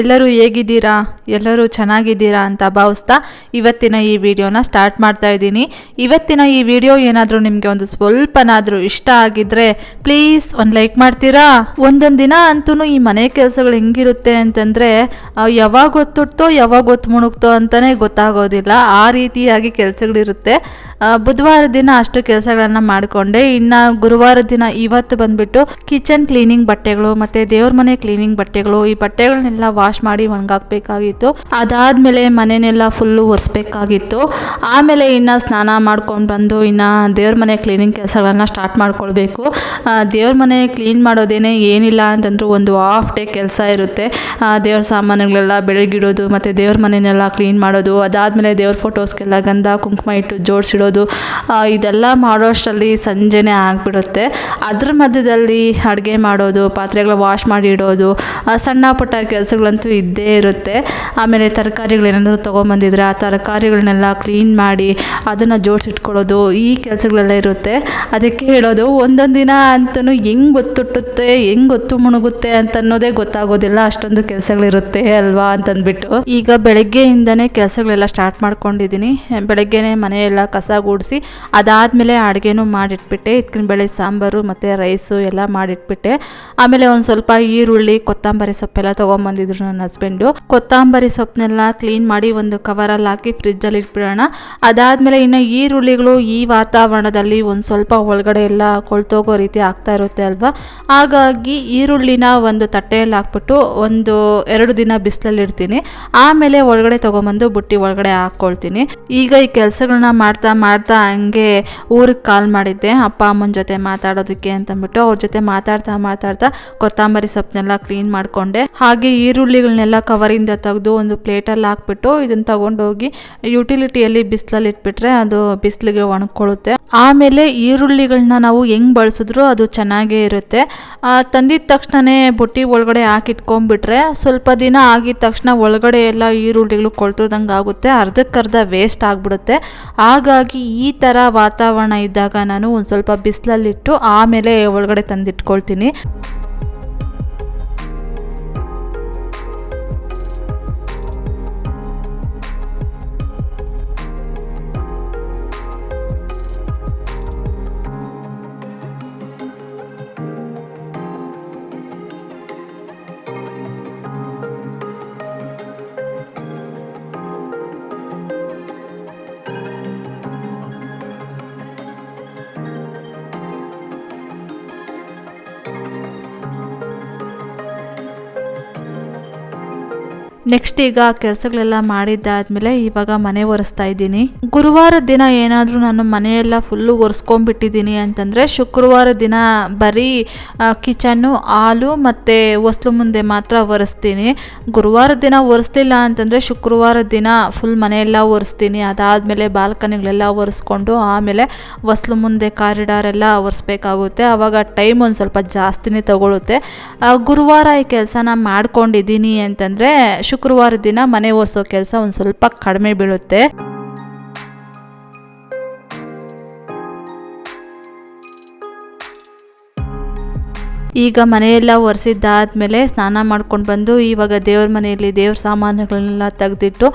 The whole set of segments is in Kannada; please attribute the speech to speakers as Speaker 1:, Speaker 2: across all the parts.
Speaker 1: ಎಲ್ಲರೂ ಹೇಗಿದ್ದೀರಾ? ಎಲ್ಲರೂ ಚೆನ್ನಾಗಿದ್ದೀರಾ ಅಂತ ಭಾವಿಸ್ತಾ ಇವತ್ತಿನ ಈ ವಿಡಿಯೋನ ಸ್ಟಾರ್ಟ್ ಮಾಡ್ತಾ ಇದ್ದೀನಿ. ಇವತ್ತಿನ ಈ ವಿಡಿಯೋ ಏನಾದರೂ ನಿಮಗೆ ಒಂದು ಸ್ವಲ್ಪನಾದರೂ ಇಷ್ಟ ಆಗಿದ್ರೆ ಪ್ಲೀಸ್ ಒಂದು ಲೈಕ್ ಮಾಡ್ತೀರಾ? ಒಂದೊಂದು ದಿನ ಅಂತೂ ಈ ಮನೆ ಕೆಲಸಗಳು ಹೆಂಗಿರುತ್ತೆ ಅಂತಂದರೆ ಯಾವಾಗ ಗೊತ್ತುಟ್ಟೋ ಯಾವಾಗ ಗೊತ್ತು ಮುಣುಗ್ತೋ ಅಂತಲೇ ಗೊತ್ತಾಗೋದಿಲ್ಲ. ಆ ರೀತಿಯಾಗಿ ಕೆಲಸಗಳಿರುತ್ತೆ. ಬುಧವಾರ ದಿನ ಅಷ್ಟು ಕೆಲಸಗಳನ್ನ ಮಾಡಿಕೊಂಡೆ. ಇನ್ನು ಗುರುವಾರ ದಿನ ಇವತ್ತು ಬಂದ್ಬಿಟ್ಟು ಕಿಚನ್ ಕ್ಲೀನಿಂಗ್ ಬಟ್ಟೆಗಳು, ಮತ್ತು ದೇವ್ರ ಮನೆ ಕ್ಲೀನಿಂಗ್ ಬಟ್ಟೆಗಳು, ಈ ಬಟ್ಟೆಗಳನ್ನೆಲ್ಲ ವಾಶ್ ಮಾಡಿ ಒಣಗಾಕ್ಬೇಕಾಗಿತ್ತು. ಅದಾದ್ಮೇಲೆ ಮನೆನೆಲ್ಲ ಫುಲ್ಲು ಒರೆಸ್ಬೇಕಾಗಿತ್ತು. ಆಮೇಲೆ ಇನ್ನು ಸ್ನಾನ ಮಾಡ್ಕೊಂಡು ಬಂದು ಇನ್ನು ದೇವ್ರ ಮನೆ ಕ್ಲೀನಿಂಗ್ ಕೆಲಸಗಳನ್ನ ಸ್ಟಾರ್ಟ್ ಮಾಡ್ಕೊಳ್ಬೇಕು. ದೇವ್ರ ಮನೆ ಕ್ಲೀನ್ ಮಾಡೋದೇನೆ ಏನಿಲ್ಲ ಅಂತಂದ್ರೂ ಒಂದು ಹಾಫ್ ಡೇ ಕೆಲಸ ಇರುತ್ತೆ. ದೇವ್ರ ಸಾಮಾನುಗಳೆಲ್ಲ ಬೆಳಗಿಡೋದು, ಮತ್ತು ದೇವ್ರ ಮನೆಯನ್ನೆಲ್ಲ ಕ್ಲೀನ್ ಮಾಡೋದು, ಅದಾದಮೇಲೆ ದೇವ್ರ ಫೋಟೋಸ್ಗೆಲ್ಲ ಗಂಧ, ಕುಂಕುಮ ಇಟ್ಟು ಜೋಡಿಸಿಡೋದು ಇದೆಲ್ಲ ಮಾಡೋಷ್ಟರಲ್ಲಿ ಸಂಜೆನೇ ಆಗಿಬಿಡುತ್ತೆ. ಅದ್ರ ಮಧ್ಯದಲ್ಲಿ ಅಡುಗೆ ಮಾಡೋದು ಪಾತ್ರೆಗಳ ವಾಶ್ ಮಾಡಿ ಇಡೋದು ಸಣ್ಣ ಪುಟ್ಟ ಕೆಲಸಗಳಂತೂ ಇದ್ದೇ ಇರುತ್ತೆ. ಆಮೇಲೆ ತರಕಾರಿಗಳೇನಾದರೂ ತೊಗೊಂಬಂದಿದ್ರೆ ಆ ತರಕಾರಿಗಳನ್ನೆಲ್ಲ ಕ್ಲೀನ್ ಮಾಡಿ ಅದನ್ನು ಜೋಡಿಸಿಟ್ಕೊಳ್ಳೋದು ಈ ಕೆಲಸಗಳೆಲ್ಲ ಇರುತ್ತೆ. ಅದಕ್ಕೆ ಹೇಳೋದು ಒಂದೊಂದು ದಿನ ಅಂತೂ ಹೆಂಗೆ ಗೊತ್ತುಟ್ಟುತ್ತೆ, ಹೆಂಗೆ ಗೊತ್ತು ಮುಣುಗುತ್ತೆ ಅಂತ ಅನ್ನೋದೇ ಗೊತ್ತಾಗೋದಿಲ್ಲ. ಅಷ್ಟೊಂದು ಕೆಲಸಗಳಿರುತ್ತೆ ಅಲ್ವಾ ಅಂತಂದ್ಬಿಟ್ಟು. ಈಗ ಬೆಳಗ್ಗೆಯಿಂದನೇ ಕೆಲಸಗಳೆಲ್ಲ ಸ್ಟಾರ್ಟ್ ಮಾಡ್ಕೊಂಡಿದ್ದೀನಿ. ಬೆಳಗ್ಗೆನೇ ಮನೆಯೆಲ್ಲ ಕಸ ಗುಡಿಸಿ ಅದಾದಮೇಲೆ ಅಡುಗೆನೂ ಮಾಡಿಟ್ಬಿಟ್ಟೆ. ಇದಕ್ಕಿನ ಬೆಳೆ ಸಾಂಬಾರು ಮತ್ತು ರೈಸು ಎಲ್ಲ ಮಾಡಿಟ್ಬಿಟ್ಟೆ. ಆಮೇಲೆ ಒಂದು ಸ್ವಲ್ಪ ಈರುಳ್ಳಿ, ಕೊತ್ತಂಬರಿ ಸೊಪ್ಪೆಲ್ಲ ತೊಗೊಂಬಂದಿದ್ರು ನನ್ನ ಹಸ್ಬೆಂಡು ಕೊತ್ತಂಬರಿ ಸೊಪ್ಪನ್ನೆಲ್ಲ ಕ್ಲೀನ್ ಮಾಡಿ ಒಂದು ಕವರಲ್ಲಿ ಹಾಕಿ ಫ್ರಿಜ್ಜಲ್ಲಿ ಇಟ್ಬಿಡೋಣ. ಅದಾದಮೇಲೆ ಇನ್ನು ಈರುಳ್ಳಿಗಳು ಈ ವಾತಾವರಣದಲ್ಲಿ ಒಂದು ಸ್ವಲ್ಪ ಒಳಗಡೆ ಎಲ್ಲ ಕೊಳ್ತೋಗೋ ರೀತಿ ಆಗ್ತಾ ಇರುತ್ತೆ ಅಲ್ವಾ? ಹಾಗಾಗಿ ಈರುಳ್ಳಿನ ಒಂದು ತಟ್ಟೆಯಲ್ಲಿ ಹಾಕ್ಬಿಟ್ಟು ಒಂದು ಎರಡು ದಿನ ಬಿಸಿಲಲ್ಲಿ ಇಡ್ತೀನಿ. ಆಮೇಲೆ ಒಳಗಡೆ ತೊಗೊಂಬಂದು ಬುಟ್ಟಿ ಒಳಗಡೆ ಹಾಕ್ಕೊಳ್ತೀನಿ. ಈಗ ಈ ಕೆಲಸಗಳನ್ನ ಮಾಡ್ತಾ ಮಾಡ್ತಾ ಹಂಗೆ ಊರಿಗೆ ಕಾಲ್ ಮಾಡಿದ್ದೆ. ಅಪ್ಪ ಅಮ್ಮನ ಜೊತೆ ಮಾತಾಡೋದಕ್ಕೆ ಅಂತಂದ್ಬಿಟ್ಟು ಅವ್ರ ಜೊತೆ ಮಾತಾಡ್ತಾ ಮಾತಾಡ್ತಾ ಕೊತ್ತಂಬರಿ ಸೊಪ್ಪನ್ನೆಲ್ಲ ಕ್ಲೀನ್ ಮಾಡಿಕೊಂಡೆ. ಹಾಗೆ ಈರುಳ್ಳಿಗಳನ್ನೆಲ್ಲ ಕವರಿಂದ ತೆಗೆದು ಒಂದು ಪ್ಲೇಟಲ್ಲಿ ಹಾಕ್ಬಿಟ್ಟು ಇದನ್ನು ತಗೊಂಡೋಗಿ ಯುಟಿಲಿಟಿಯಲ್ಲಿ ಬಿಸಿಲಲ್ಲಿ ಇಟ್ಬಿಟ್ರೆ ಅದು ಬಿಸಿಲಿಗೆ ಒಣಕೊಳ್ಳುತ್ತೆ ಆಮೇಲೆ ಈರುಳ್ಳಿಗಳನ್ನ ನಾವು ಹೆಂಗ್ ಬಳಸಿದ್ರು ಅದು ಚೆನ್ನಾಗೇ ಇರುತ್ತೆ. ತಂದಿದ ತಕ್ಷಣನೇ ಬುಟ್ಟಿ ಒಳಗಡೆ ಹಾಕಿಟ್ಕೊಂಡ್ಬಿಟ್ರೆ ಸ್ವಲ್ಪ ದಿನ ಆಗಿದ ತಕ್ಷಣ ಒಳಗಡೆ ಎಲ್ಲ ಈರುಳ್ಳಿಗಳು ಕೊಳ್ತದಂಗೆ ಆಗುತ್ತೆ, ಅರ್ಧಕ್ಕರ್ಧ ವೇಸ್ಟ್ ಆಗಿಬಿಡುತ್ತೆ. ಹಾಗಾಗಿ ಈ ಥರ ವಾತಾವರಣ ಇದ್ದಾಗ ನಾನು ಒಂದು ಸ್ವಲ್ಪ ಬಿಸಿಲಲ್ಲಿಟ್ಟು ಆಮೇಲೆ ಒಳಗಡೆ ತಂದಿಟ್ಕೊಳ್ತೀನಿ. ನೆಕ್ಸ್ಟ್ ಈಗ ಕೆಲಸಗಳೆಲ್ಲ ಮಾಡಿದ್ದಾದ್ಮೇಲೆ ಇವಾಗ ಮನೆ ಒರೆಸ್ತಾ ಇದ್ದೀನಿ. ಗುರುವಾರ ದಿನ ಏನಾದರೂ ನಾನು ಮನೆಯೆಲ್ಲ ಫುಲ್ಲು ಒರೆಸ್ಕೊಂಡ್ಬಿಟ್ಟಿದ್ದೀನಿ ಅಂತಂದರೆ ಶುಕ್ರವಾರ ದಿನ ಬರೀ ಕಿಚನ್ನು, ಹಾಲು ಮತ್ತು ಹೊಸ್ಲು ಮುಂದೆ ಮಾತ್ರ ಒರೆಸ್ತೀನಿ. ಗುರುವಾರ ದಿನ ಒರೆಸ್ಲಿಲ್ಲ ಅಂತಂದರೆ ಶುಕ್ರವಾರ ದಿನ ಫುಲ್ ಮನೆಯೆಲ್ಲ ಒರೆಸ್ತೀನಿ. ಅದಾದಮೇಲೆ ಬಾಲ್ಕನಿಗಳೆಲ್ಲ ಒರೆಸ್ಕೊಂಡು ಆಮೇಲೆ ಹೊಸ್ಲು ಮುಂದೆ ಕಾರಿಡಾರ್ ಎಲ್ಲ ಒರೆಸ್ಬೇಕಾಗುತ್ತೆ. ಆವಾಗ ಟೈಮ್ ಒಂದು ಸ್ವಲ್ಪ ಜಾಸ್ತಿನೇ ತಗೊಳುತ್ತೆ. ಗುರುವಾರ ಈ ಕೆಲಸನ ಮಾಡ್ಕೊಂಡಿದ್ದೀನಿ ಅಂತಂದರೆ ಶುಕ್ರವಾರ ದಿನ ಮನೆ ಒರೆಸೋ ಕೆಲಸ ಒಂದು ಸ್ವಲ್ಪ ಕಡಿಮೆ ಬೀಳುತ್ತೆ. ಈಗ ಮನೆಯೆಲ್ಲ ಒರೆಸಿದ್ದಾದ್ಮೇಲೆ ಸ್ನಾನ ಮಾಡ್ಕೊಂಡು ಬಂದು ಇವಾಗ ದೇವ್ರ ಮನೆಯಲ್ಲಿ ದೇವ್ರ ಸಾಮಾನುಗಳನ್ನೆಲ್ಲ ತೆಗೆದಿಟ್ಟು,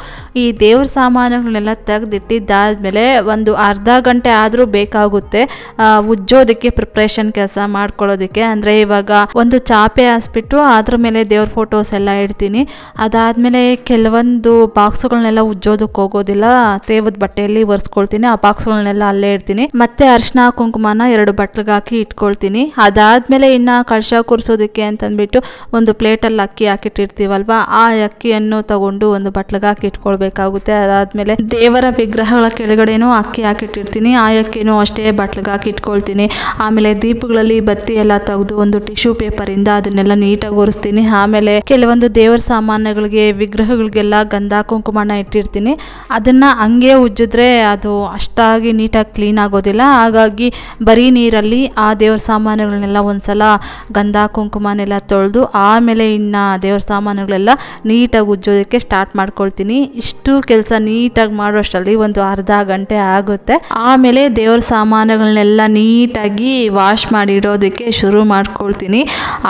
Speaker 1: ಈ ದೇವ್ರ ಸಾಮಾನುಗಳನ್ನೆಲ್ಲ ತೆಗೆದಿಟ್ಟಿದ್ದಾದ್ಮೇಲೆ ಒಂದು ಅರ್ಧ ಗಂಟೆ ಆದರೂ ಬೇಕಾಗುತ್ತೆ ಉಜ್ಜೋದಕ್ಕೆ ಪ್ರಿಪ್ರೇಷನ್ ಕೆಲಸ ಮಾಡ್ಕೊಳ್ಳೋದಕ್ಕೆ. ಅಂದರೆ ಇವಾಗ ಒಂದು ಚಾಪೆ ಹಾಸ್ಬಿಟ್ಟು ಅದ್ರ ಮೇಲೆ ದೇವ್ರ ಫೋಟೋಸ್ ಎಲ್ಲ ಇಡ್ತೀನಿ. ಅದಾದಮೇಲೆ ಕೆಲವೊಂದು ಬಾಕ್ಸ್ಗಳನ್ನೆಲ್ಲ ಉಜ್ಜೋದಕ್ಕೆ ಹೋಗೋದಿಲ್ಲ. ತೇವದ ಬಟ್ಟೆಯಲ್ಲಿ ಒರೆಸ್ಕೊಳ್ತೀನಿ, ಆ ಬಾಕ್ಸ್ಗಳನ್ನೆಲ್ಲ ಅಲ್ಲೇ ಇಡ್ತೀನಿ. ಮತ್ತೆ ಅರ್ಶಿನ ಕುಂಕುಮನ ಎರಡು ಬಟ್ಲಿಗೆ ಇಟ್ಕೊಳ್ತೀನಿ. ಅದಾದಮೇಲೆ ಇನ್ನು ಕಳಶ ಕೂರಿಸೋದಕ್ಕೆ ಅಂತಂದ್ಬಿಟ್ಟು ಒಂದು ಪ್ಲೇಟಲ್ಲಿ ಅಕ್ಕಿ ಹಾಕಿಟ್ಟಿರ್ತೀವಲ್ವ, ಆ ಅಕ್ಕಿಯನ್ನು ತಗೊಂಡು ಒಂದು ಬಟ್ಲಗೆ ಹಾಕಿ ಇಟ್ಕೊಳ್ಬೇಕಾಗುತ್ತೆ. ಅದಾದಮೇಲೆ ದೇವರ ವಿಗ್ರಹಗಳ ಕೆಳಗಡೆನೂ ಅಕ್ಕಿ ಹಾಕಿಟ್ಟಿರ್ತೀನಿ. ಆ ಅಕ್ಕಿನೂ ಅಷ್ಟೇ ಬಟ್ಲಗೆ ಹಾಕಿ ಇಟ್ಕೊಳ್ತೀನಿ. ಆಮೇಲೆ ದೀಪಗಳಲ್ಲಿ ಬತ್ತಿ ಎಲ್ಲ ತೆಗೆದು ಒಂದು ಟಿಶ್ಯೂ ಪೇಪರಿಂದ ಅದನ್ನೆಲ್ಲ ನೀಟಾಗಿ ಒರೆಸ್ತೀನಿ. ಆಮೇಲೆ ಕೆಲವೊಂದು ದೇವರ ಸಾಮಾನುಗಳಿಗೆ, ವಿಗ್ರಹಗಳಿಗೆಲ್ಲ ಗಂಧ, ಕುಂಕುಮನ ಇಟ್ಟಿರ್ತೀನಿ. ಅದನ್ನು ಹಂಗೆ ಉಜ್ಜಿದ್ರೆ ಅದು ಅಷ್ಟಾಗಿ ನೀಟಾಗಿ ಕ್ಲೀನ್ ಆಗೋದಿಲ್ಲ. ಹಾಗಾಗಿ ಬರೀ ನೀರಲ್ಲಿ ಆ ದೇವ್ರ ಸಾಮಾನುಗಳನ್ನೆಲ್ಲ ಒಂದ್ಸಲ ಗಂಧ, ಕುಂಕುಮನೆಲ್ಲ ತೊಳೆದು ಆಮೇಲೆ ಇನ್ನು ದೇವ್ರ ಸಾಮಾನುಗಳೆಲ್ಲ ನೀಟಾಗಿ ಉಜ್ಜೋದಕ್ಕೆ ಸ್ಟಾರ್ಟ್ ಮಾಡ್ಕೊಳ್ತೀನಿ. ಇಷ್ಟು ಕೆಲಸ ನೀಟಾಗಿ ಮಾಡೋಷ್ಟರಲ್ಲಿ ಒಂದು ಅರ್ಧ ಗಂಟೆ ಆಗುತ್ತೆ. ಆಮೇಲೆ ದೇವ್ರ ಸಾಮಾನುಗಳನ್ನೆಲ್ಲ ನೀಟಾಗಿ ವಾಶ್ ಮಾಡಿ ಇಡೋದಕ್ಕೆ ಶುರು ಮಾಡ್ಕೊಳ್ತೀನಿ.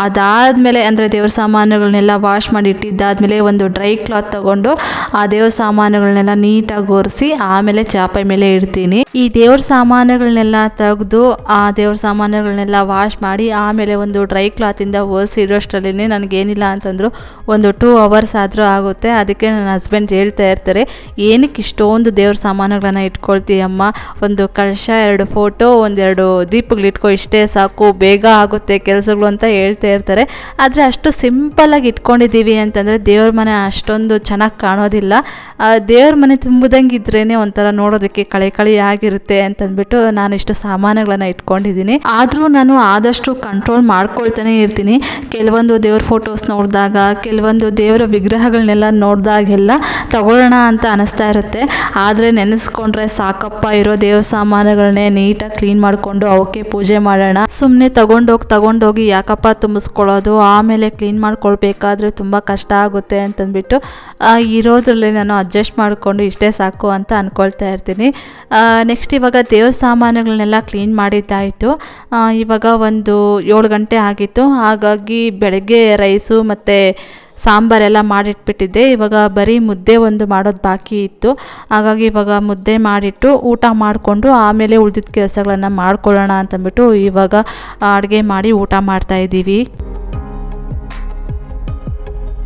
Speaker 1: ಅದಾದಮೇಲೆ ಅಂದರೆ ದೇವ್ರ ಸಾಮಾನುಗಳನ್ನೆಲ್ಲ ವಾಶ್ ಮಾಡಿ ಇಟ್ಟಿದ್ದಾದಮೇಲೆ ಒಂದು ಡ್ರೈ ಕ್ಲಾತ್ ತಗೊಂಡು ಆ ದೇವ್ರ ಸಾಮಾನುಗಳನ್ನೆಲ್ಲ ನೀಟಾಗಿ ಒರೆಸಿ ಆಮೇಲೆ ಚಾಪೆ ಮೇಲೆ ಇಡ್ತೀನಿ. ಈ ದೇವ್ರ ಸಾಮಾನುಗಳನ್ನೆಲ್ಲ ತೆಗೆದು ಆ ದೇವ್ರ ಸಾಮಾನುಗಳನ್ನೆಲ್ಲ ವಾಶ್ ಮಾಡಿ ಆಮೇಲೆ ಒಂದು ಡ್ರೈ ಕ್ಲಾತಿಂದ ಒರೆಸಿ ಇಡೋಷ್ಟರಲ್ಲಿ ನನಗೇನಿಲ್ಲ ಅಂತಂದರು ಒಂದು ಟೂ ಅವರ್ಸ್ ಆದರೂ ಆಗುತ್ತೆ. ಅದಕ್ಕೆ ನನ್ನ ಹಸ್ಬೆಂಡ್ ಹೇಳ್ತಾ ಇರ್ತಾರೆ, ಏನಕ್ಕೆ ಇಷ್ಟೊಂದು ದೇವ್ರ ಸಾಮಾನುಗಳನ್ನ ಇಟ್ಕೊಳ್ತೀಯಮ್ಮ? ಒಂದು ಕಳಶ, ಎರಡು ಫೋಟೋ ಒಂದೆರಡು ದೀಪಗಳು ಇಟ್ಕೊ, ಇಷ್ಟೇ ಸಾಕು, ಬೇಗ ಆಗುತ್ತೆ ಕೆಲಸಗಳು ಅಂತ ಹೇಳ್ತಾ ಇರ್ತಾರೆ. ಆದರೆ ಅಷ್ಟು ಸಿಂಪಲ್ಲಾಗಿ ಇಟ್ಕೊಂಡಿದ್ದೀವಿ ಅಂತಂದರೆ ದೇವ್ರ ಮನೆ ಅಷ್ಟೊಂದು ಚೆನ್ನಾಗಿ ಕಾಣೋದಿಲ್ಲ. ದೇವ್ರ ಮನೆ ತುಂಬದಂಗೆ ಇದ್ರೇ ಒಂಥರ ನೋಡೋದಕ್ಕೆ ಕಳೆ ಕಳೆ ಆಗಿರುತ್ತೆ ಅಂತಂದ್ಬಿಟ್ಟು ನಾನು ಇಷ್ಟು ಸಾಮಾನುಗಳನ್ನ ಇಟ್ಕೊಂಡಿದ್ದೀನಿ. ಆದರೂ ನಾನು ಆದಷ್ಟು ಕಂಟ್ರೋಲ್ ಮಾಡ್ಕೊಳ್ತಾನೆ ಇರ್ತೀನಿ. ಕೆಲವೊಂದು ದೇವ್ರ ಫೋಟೋಸ್ ನೋಡಿದಾಗ, ಕೆಲವೊಂದು ದೇವರ ವಿಗ್ರಹಗಳನ್ನೆಲ್ಲ ನೋಡಿದಾಗೆಲ್ಲ ತಗೊಳ್ಳೋಣ ಅಂತ ಅನಿಸ್ತಾ ಇರುತ್ತೆ. ಆದರೆ ನೆನೆಸ್ಕೊಂಡ್ರೆ ಸಾಕಪ್ಪ, ಇರೋ ದೇವ್ರ ಸಾಮಾನುಗಳನ್ನೇ ನೀಟಾಗಿ ಕ್ಲೀನ್ ಮಾಡಿಕೊಂಡು ಅವಕ್ಕೆ ಪೂಜೆ ಮಾಡೋಣ. ಸುಮ್ಮನೆ ತಗೊಂಡೋಗಿ ತಗೊಂಡೋಗಿ ಯಾಕಪ್ಪ ತುಂಬಿಸ್ಕೊಳ್ಳೋದು? ಆಮೇಲೆ ಕ್ಲೀನ್ ಮಾಡ್ಕೊಳ್ಬೇಕಾದ್ರೆ ತುಂಬ ಕಷ್ಟ ಆಗುತ್ತೆ ಅಂತಂದ್ಬಿಟ್ಟು ಇರೋದ್ರಲ್ಲಿ ನಾನು ಅಡ್ಜಸ್ಟ್ ಮಾಡಿಕೊಂಡು ಇಷ್ಟೇ ಸಾಕು ಅಂತ ಅಂದ್ಕೊಳ್ತಾ ಇರ್ತೀನಿ. ನೆಕ್ಸ್ಟ್ ಇವಾಗ ದೇವ್ರ ಸಾಮಾನುಗಳನ್ನೆಲ್ಲ ಕ್ಲೀನ್ ಮಾಡಿದ್ದಾಯಿತು. ಇವಾಗ ಒಂದು ಏಳು ಗಂಟೆ ಆಗಿತ್ತು. ಹಾಗಾಗಿ ಬೆಳಗ್ಗೆ ರೈಸು ಮತ್ತು ಸಾಂಬಾರೆಲ್ಲ ಮಾಡಿಟ್ಬಿಟ್ಟಿದ್ದೆ. ಇವಾಗ ಬರೀ ಮುದ್ದೆ ಒಂದು ಮಾಡೋದು ಬಾಕಿ ಇತ್ತು. ಹಾಗಾಗಿ ಇವಾಗ ಮುದ್ದೆ ಮಾಡಿಟ್ಟು ಊಟ ಮಾಡಿಕೊಂಡು ಆಮೇಲೆ ಉಳಿದಿದ್ದ ಕೆಲಸಗಳನ್ನು ಮಾಡ್ಕೊಳ್ಳೋಣ ಅಂತಂದ್ಬಿಟ್ಟು ಇವಾಗ ಅಡುಗೆ ಮಾಡಿ ಊಟ ಮಾಡ್ತಾ ಇದ್ದೀವಿ.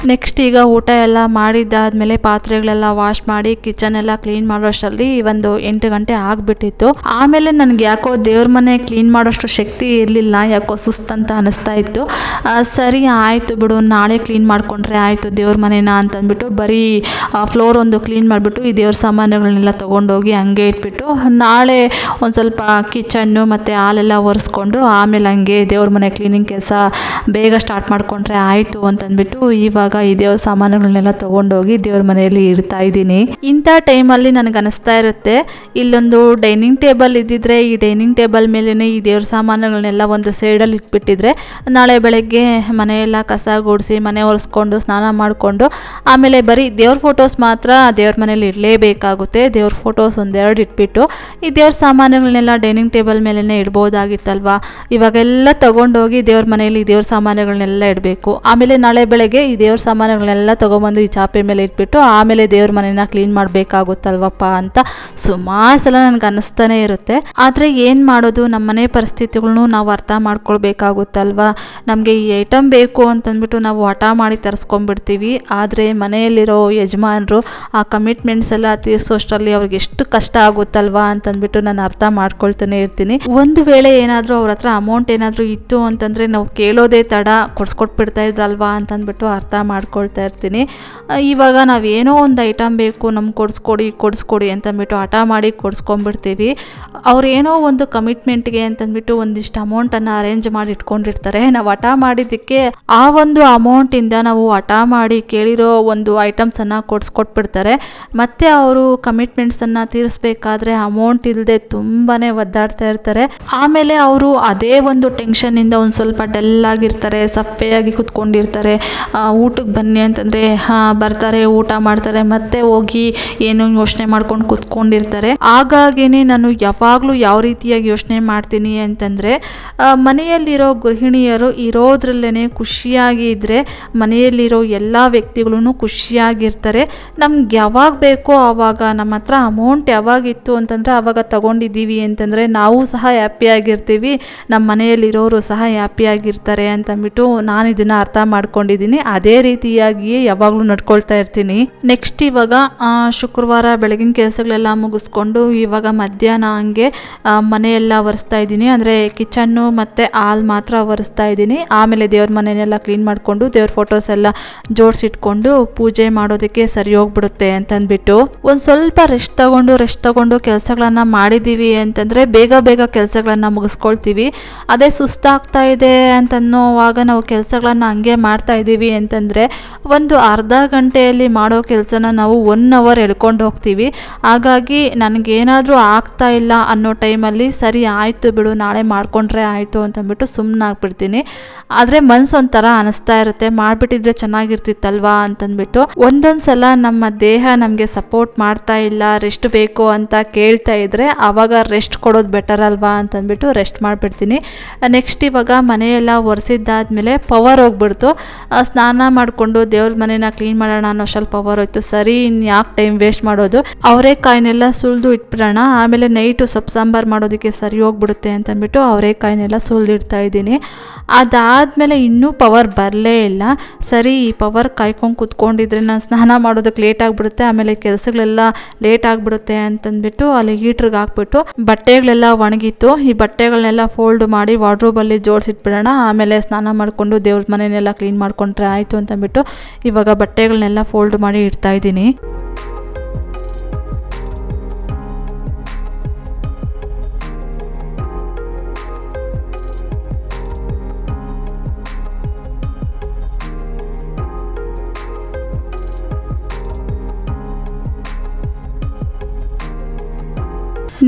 Speaker 1: ನೆಕ್ಸ್ಟ್ ಈಗ ಊಟ ಎಲ್ಲ ಮಾಡಿದ್ದಾದ್ಮೇಲೆ ಪಾತ್ರೆಗಳೆಲ್ಲ ವಾಶ್ ಮಾಡಿ ಕಿಚನ್ ಎಲ್ಲ ಕ್ಲೀನ್ ಮಾಡೋಷ್ಟರಲ್ಲಿ ಒಂದು ಎಂಟು ಗಂಟೆ ಆಗಿಬಿಟ್ಟಿತ್ತು. ಆಮೇಲೆ ನನಗೆ ಯಾಕೋ ದೇವ್ರ ಮನೆ ಕ್ಲೀನ್ ಮಾಡೋಷ್ಟು ಶಕ್ತಿ ಇರಲಿಲ್ಲ, ಯಾಕೋ ಸುಸ್ತಂತ ಅನಿಸ್ತಾ ಇತ್ತು. ಸರಿ ಆಯಿತು ಬಿಡು, ನಾಳೆ ಕ್ಲೀನ್ ಮಾಡಿಕೊಂಡ್ರೆ ಆಯಿತು ದೇವ್ರ ಮನೇನ ಅಂತಂದ್ಬಿಟ್ಟು ಬರೀ ಫ್ಲೋರ್ ಒಂದು ಕ್ಲೀನ್ ಮಾಡಿಬಿಟ್ಟು ಈ ದೇವ್ರ ಸಾಮಾನುಗಳನ್ನೆಲ್ಲ ತೊಗೊಂಡೋಗಿ ಹಂಗೆ ಇಟ್ಬಿಟ್ಟು, ನಾಳೆ ಒಂದು ಸ್ವಲ್ಪ ಕಿಚನ್ನು ಮತ್ತು ಹಾಲೆಲ್ಲ ಒರೆಸ್ಕೊಂಡು ಆಮೇಲೆ ಹಂಗೆ ದೇವ್ರ ಮನೆ ಕ್ಲೀನಿಂಗ್ ಕೆಲಸ ಬೇಗ ಸ್ಟಾರ್ಟ್ ಮಾಡಿಕೊಂಡ್ರೆ ಆಯಿತು ಅಂತಂದ್ಬಿಟ್ಟು ಇವಾಗ ಈ ದೇವ್ರ ಸಾಮಾನುಗಳನ್ನೆಲ್ಲ ತೊಗೊಂಡೋಗಿ ದೇವ್ರ ಮನೆಯಲ್ಲಿ ಇಡ್ತಾ ಇದ್ದೀನಿ. ಇಂಥ ಟೈಮಲ್ಲಿ ನನಗೆ ಅನಿಸ್ತಾ ಇರುತ್ತೆ, ಇಲ್ಲೊಂದು ಡೈನಿಂಗ್ ಟೇಬಲ್ ಇದ್ದಿದ್ರೆ ಈ ಡೈನಿಂಗ್ ಟೇಬಲ್ ಮೇಲೇ ಈ ದೇವ್ರ ಸಾಮಾನುಗಳನ್ನೆಲ್ಲ ಒಂದು ಸೈಡಲ್ಲಿ ಇಟ್ಬಿಟ್ಟಿದ್ರೆ, ನಾಳೆ ಬೆಳಗ್ಗೆ ಮನೆಯೆಲ್ಲ ಕಸ ಗುಡಿಸಿ ಮನೆ ಒರೆಸ್ಕೊಂಡು, ಸ್ನಾನ ಮಾಡಿಕೊಂಡು, ಆಮೇಲೆ ಬರೀ ದೇವ್ರ ಫೋಟೋಸ್ ಮಾತ್ರ ದೇವ್ರ ಮನೇಲಿ ಇಡಲೇಬೇಕಾಗುತ್ತೆ. ದೇವ್ರ ಫೋಟೋಸ್ ಒಂದೆರಡು ಇಟ್ಬಿಟ್ಟು, ಈ ದೇವ್ರ ಸಾಮಾನುಗಳನ್ನೆಲ್ಲ ಡೈನಿಂಗ್ ಟೇಬಲ್ ಮೇಲೇ ಇಡ್ಬೋದಾಗಿತ್ತಲ್ವಾ? ಇವಾಗೆಲ್ಲ ತಗೊಂಡೋಗಿ ದೇವ್ರ ಮನೆಯಲ್ಲಿ ದೇವ್ರ ಸಾಮಾನುಗಳನ್ನೆಲ್ಲ ಇಡಬೇಕು. ಆಮೇಲೆ ನಾಳೆ ಬೆಳಗ್ಗೆ ಈ ದೇವ್ರ ಸಾಮಾನುಗಳನ್ನೆಲ್ಲ ತೊಗೊಂಬಂದು ಈ ಚಾಪೆ ಮೇಲೆ ಇಟ್ಬಿಟ್ಟು ಆಮೇಲೆ ದೇವ್ರ ಮನೇನ ಕ್ಲೀನ್ ಮಾಡಬೇಕಾಗುತ್ತಲ್ವಪ್ಪ ಅಂತ ಸುಮಾರು ಸಲ ನನಗೆ ಅನ್ನಿಸ್ತಾನೆ ಇರುತ್ತೆ. ಆದರೆ ಏನು ಮಾಡೋದು? ನಮ್ಮ ಮನೆ ಪರಿಸ್ಥಿತಿಗಳನ್ನೂ ನಾವು ಅರ್ಥ ಮಾಡ್ಕೊಳ್ಬೇಕಾಗುತ್ತಲ್ವಾ? ನಮಗೆ ಈ ಐಟಮ್ ಬೇಕು ಅಂತಂದ್ಬಿಟ್ಟು ನಾವು ಹಠ ಮಾಡಿ ತರಿಸ್ಕೊಂಡ್ಬಿಡ್ತೀವಿ. ಆದರೆ ಮನೆಯಲ್ಲಿರೋ ಯಜಮಾನರು ಆ ಕಮಿಟ್ಮೆಂಟ್ಸ್ ಎಲ್ಲ ತೀರಿಸೋಷ್ಟರಲ್ಲಿ ಅವ್ರಿಗೆ ಎಷ್ಟು ಕಷ್ಟ ಆಗುತ್ತಲ್ವಾ ಅಂತಂದ್ಬಿಟ್ಟು ನಾನು ಅರ್ಥ ಮಾಡ್ಕೊಳ್ತಾನೆ ಇರ್ತೀನಿ. ಒಂದು ವೇಳೆ ಏನಾದರೂ ಅವ್ರ ಹತ್ರ ಅಮೌಂಟ್ ಏನಾದರೂ ಇತ್ತು ಅಂತಂದರೆ ನಾವು ಕೇಳೋದೇ ತಡ, ಕೊಡ್ಸ್ಕೊಟ್ಬಿಡ್ತಾ ಇದ್ದಲ್ವಾ ಅಂತಂದ್ಬಿಟ್ಟು ಅರ್ಥ ಮಾಡ್ಕೊಳ್ತಾ ಇರ್ತೀನಿ. ಇವಾಗ ಇವಾಗ ನಾವೇನೋ ಒಂದು ಐಟಮ್ ಬೇಕು ನಮ್ಗೆ ಕೊಡಿಸ್ಕೊಡಿ ಕೊಡಿಸ್ಕೊಡಿ ಅಂತಂದ್ಬಿಟ್ಟು ಹಠ ಮಾಡಿ ಕೊಡಿಸ್ಕೊಂಡ್ಬಿಡ್ತೀವಿ. ಅವ್ರು ಏನೋ ಒಂದು ಕಮಿಟ್ಮೆಂಟ್ಗೆ ಅಂತಂದ್ಬಿಟ್ಟು ಒಂದಿಷ್ಟು ಅಮೌಂಟನ್ನು ಅರೇಂಜ್ ಮಾಡಿ ಇಟ್ಕೊಂಡಿರ್ತಾರೆ. ನಾವು ಹಠ ಮಾಡಿದ್ದಕ್ಕೆ ಆ ಒಂದು ಅಮೌಂಟಿಂದ ನಾವು ಹಠ ಮಾಡಿ ಕೇಳಿರೋ ಒಂದು ಐಟಮ್ಸನ್ನು ಕೊಡಿಸ್ಕೊಟ್ಬಿಡ್ತಾರೆ. ಮತ್ತೆ ಅವರು ಕಮಿಟ್ಮೆಂಟ್ಸನ್ನು ತೀರಿಸ್ಬೇಕಾದ್ರೆ ಅಮೌಂಟ್ ಇಲ್ಲದೆ ತುಂಬಾ ಒದ್ದಾಡ್ತಾ ಇರ್ತಾರೆ. ಆಮೇಲೆ ಅವರು ಅದೇ ಒಂದು ಟೆನ್ಷನ್ನಿಂದ ಒಂದು ಸ್ವಲ್ಪ ಡಲ್ ಆಗಿರ್ತಾರೆ, ಸಪ್ಪೆಯಾಗಿ ಕುತ್ಕೊಂಡಿರ್ತಾರೆ. ಊಟಕ್ಕೆ ಬನ್ನಿ ಅಂತಂದರೆ ಬರ್ತಾರೆ, ಊಟ ಮಾಡ್ತಾರೆ, ಮತ್ತೆ ಹೋಗಿ ಏನು ಯೋಚನೆ ಮಾಡ್ಕೊಂಡು ಕುತ್ಕೊಂಡಿರ್ತಾರೆ. ಹಾಗಾಗಿನೇ ನಾನು ಯಾವಾಗಲೂ ಯಾವ ರೀತಿಯಾಗಿ ಯೋಚನೆ ಮಾಡ್ತೀನಿ ಅಂತಂದರೆ ಮನೆಯಲ್ಲಿರೋ ಗೃಹಿಣಿಯರು ಇರೋದ್ರಲ್ಲೇ ಖುಷಿಯಾಗಿ ಇದ್ದರೆ ಮನೆಯಲ್ಲಿರೋ ಎಲ್ಲ ವ್ಯಕ್ತಿಗಳೂ ಖುಷಿಯಾಗಿರ್ತಾರೆ. ನಮ್ಗೆ ಯಾವಾಗ ಬೇಕೋ ಆವಾಗ, ನಮ್ಮ ಹತ್ರ ಅಮೌಂಟ್ ಯಾವಾಗಿತ್ತು ಅಂತಂದರೆ ಆವಾಗ ತಗೊಂಡಿದ್ದೀವಿ ಅಂತಂದರೆ, ನಾವು ಸಹ ಹ್ಯಾಪಿಯಾಗಿರ್ತೀವಿ ನಮ್ಮ ಮನೆಯಲ್ಲಿರೋರು ಸಹ ಹ್ಯಾಪಿಯಾಗಿರ್ತಾರೆ ಅಂತಂದ್ಬಿಟ್ಟು ನಾನು ಇದನ್ನು ಅರ್ಥ ಮಾಡ್ಕೊಂಡಿದ್ದೀನಿ. ಅದೇ ರೀತಿಯಾಗಿಯೇ ಯಾವಾಗಲೂ ನಡ್ಕೊಳ್ತಾ ಇರ್ತೀನಿ. ನೆಕ್ಸ್ಟ್ ಇವಾಗ ಶುಕ್ರವಾರ ಬೆಳಗಿನ ಕೆಲಸಗಳೆಲ್ಲ ಮುಗಿಸ್ಕೊಂಡು ಇವಾಗ ಮಧ್ಯಾಹ್ನ ಹಂಗೆ ಮನೆಯೆಲ್ಲ ಒರೆಸ್ತಾ ಇದ್ದೀನಿ. ಅಂದರೆ ಕಿಚನ್ನು ಮತ್ತು ಹಾಲ್ ಮಾತ್ರ ಒರೆಸ್ತಾ ಇದ್ದೀನಿ. ಆಮೇಲೆ ದೇವ್ರ ಮನೆಯೆಲ್ಲ ಕ್ಲೀನ್ ಮಾಡಿಕೊಂಡು ದೇವ್ರ ಫೋಟೋಸ್ ಎಲ್ಲ ಜೋಡಿಸಿಟ್ಕೊಂಡು ಪೂಜೆ ಮಾಡೋದಕ್ಕೆ ಸರಿ ಹೋಗ್ಬಿಡುತ್ತೆ ಅಂತಂದ್ಬಿಟ್ಟು. ಒಂದು ಸ್ವಲ್ಪ ರೆಸ್ಟ್ ತಗೊಂಡು ರೆಸ್ಟ್ ತಗೊಂಡು ಕೆಲಸಗಳನ್ನ ಮಾಡಿದ್ದೀವಿ ಅಂತಂದರೆ ಬೇಗ ಬೇಗ ಕೆಲಸಗಳನ್ನ ಮುಗಿಸ್ಕೊಳ್ತೀವಿ. ಅದೇ ಸುಸ್ತಾಗ್ತಾ ಇದೆ ಅಂತನ್ನೋವಾಗ ನಾವು ಕೆಲಸಗಳನ್ನ ಹಂಗೆ ಮಾಡ್ತಾ ಇದ್ದೀವಿ ಅಂತಂದರೆ ಅಂತಂದರೆ ಒಂದು ಅರ್ಧ ಗಂಟೆಯಲ್ಲಿ ಮಾಡೋ ಕೆಲಸನ ನಾವು ಒನ್ ಅವರ್ ಎಳ್ಕೊಂಡು ಹೋಗ್ತೀವಿ. ಹಾಗಾಗಿ ನನಗೇನಾದರೂ ಆಗ್ತಾ ಇಲ್ಲ ಅನ್ನೋ ಟೈಮಲ್ಲಿ ಸರಿ ಆಯಿತು ಬಿಡು, ನಾಳೆ ಮಾಡಿಕೊಂಡ್ರೆ ಆಯಿತು ಅಂತಂದ್ಬಿಟ್ಟು ಸುಮ್ಮನೆ ಆಗ್ಬಿಡ್ತೀನಿ. ಆದರೆ ಮನ್ಸು ಒಂಥರ ಅನಿಸ್ತಾ ಇರುತ್ತೆ. ಮಾಡಿಬಿಟ್ಟಿದ್ರೆ ಚೆನ್ನಾಗಿರ್ತಿತ್ತಲ್ವಾ ಅಂತಂದ್ಬಿಟ್ಟು ಒಂದೊಂದು ಸಲ ನಮ್ಮ ದೇಹ ನಮಗೆ ಸಪೋರ್ಟ್ ಮಾಡ್ತಾ ಇಲ್ಲ ರೆಸ್ಟ್ ಬೇಕು ಅಂತ ಕೇಳ್ತಾ ಇದ್ದರೆ ಆವಾಗ ರೆಸ್ಟ್ ಕೊಡೋದು ಬೆಟರ್ ಅಲ್ವಾ ಅಂತಂದ್ಬಿಟ್ಟು ರೆಸ್ಟ್ ಮಾಡಿಬಿಡ್ತೀನಿ. ನೆಕ್ಸ್ಟ್ ಇವಾಗ ಮನೆಯೆಲ್ಲ ಒರೆಸಿದ್ದಾದ್ಮೇಲೆ ಪವರ್ ಹೋಗ್ಬಿಡ್ತು. ಸ್ನಾನ ಮಾಡಿಕೊಂಡು ದೇವ್ರ ಮನೇನ ಕ್ಲೀನ್ ಮಾಡೋಣ ಅನ್ನೋ ಸ್ವಲ್ಪ ಪವರ್ ಹೋಯ್ತು ಸರಿ ಇನ್ನು ಯಾಕೆ ಟೈಮ್ ವೇಸ್ಟ್ ಮಾಡೋದು? ಅವರೇಕಾಯಿನೆಲ್ಲ ಸುಲಿದು ಇಟ್ಬಿಡೋಣ. ಆಮೇಲೆ ನೈಟು ಸೊಪ್ಪು ಸಾಂಬಾರು ಮಾಡೋದಕ್ಕೆ ಸರಿ ಹೋಗ್ಬಿಡುತ್ತೆ ಅಂತಂದ್ಬಿಟ್ಟು ಅವರೇಕಾಯಿನೆಲ್ಲ ಸುಲಿದಿಡ್ತಾ ಇದ್ದೀನಿ. ಅದಾದಮೇಲೆ ಇನ್ನೂ ಪವರ್ ಬರಲೇ ಇಲ್ಲ. ಸರಿ, ಈ ಪವರ್ ಕಾಯ್ಕೊಂಡು ಕೂತ್ಕೊಂಡಿದ್ರೆ ನಾನು ಸ್ನಾನ ಮಾಡೋದಕ್ಕೆ ಲೇಟ್ ಆಗಿಬಿಡುತ್ತೆ. ಆಮೇಲೆ ಕೆಲಸಗಳೆಲ್ಲ ಲೇಟ್ ಆಗಿಬಿಡುತ್ತೆ ಅಂತಂದ್ಬಿಟ್ಟು ಅಲ್ಲಿ ಹೀಟ್ರಿಗೆ ಹಾಕ್ಬಿಟ್ಟು ಬಟ್ಟೆಗಳೆಲ್ಲ ಒಣಗಿತ್ತು. ಈ ಬಟ್ಟೆಗಳನ್ನೆಲ್ಲ ಫೋಲ್ಡ್ ಮಾಡಿ ವಾರ್ಡ್ರೋಬಲ್ಲಿ ಜೋಡಿಸಿಟ್ಬಿಡೋಣ. ಆಮೇಲೆ ಸ್ನಾನ ಮಾಡಿಕೊಂಡು ದೇವ್ರ ಮನೆಯನ್ನೆಲ್ಲ ಕ್ಲೀನ್ ಮಾಡಿಕೊಂಡ್ರೆ ಆಯಿತು ಅಂತಂದ್ಬಿಟ್ಟು ಇವಾಗ ಬಟ್ಟೆಗಳನ್ನೆಲ್ಲ ಫೋಲ್ಡ್ ಮಾಡಿ ಇಡ್ತಾ ಇದ್ದೀನಿ.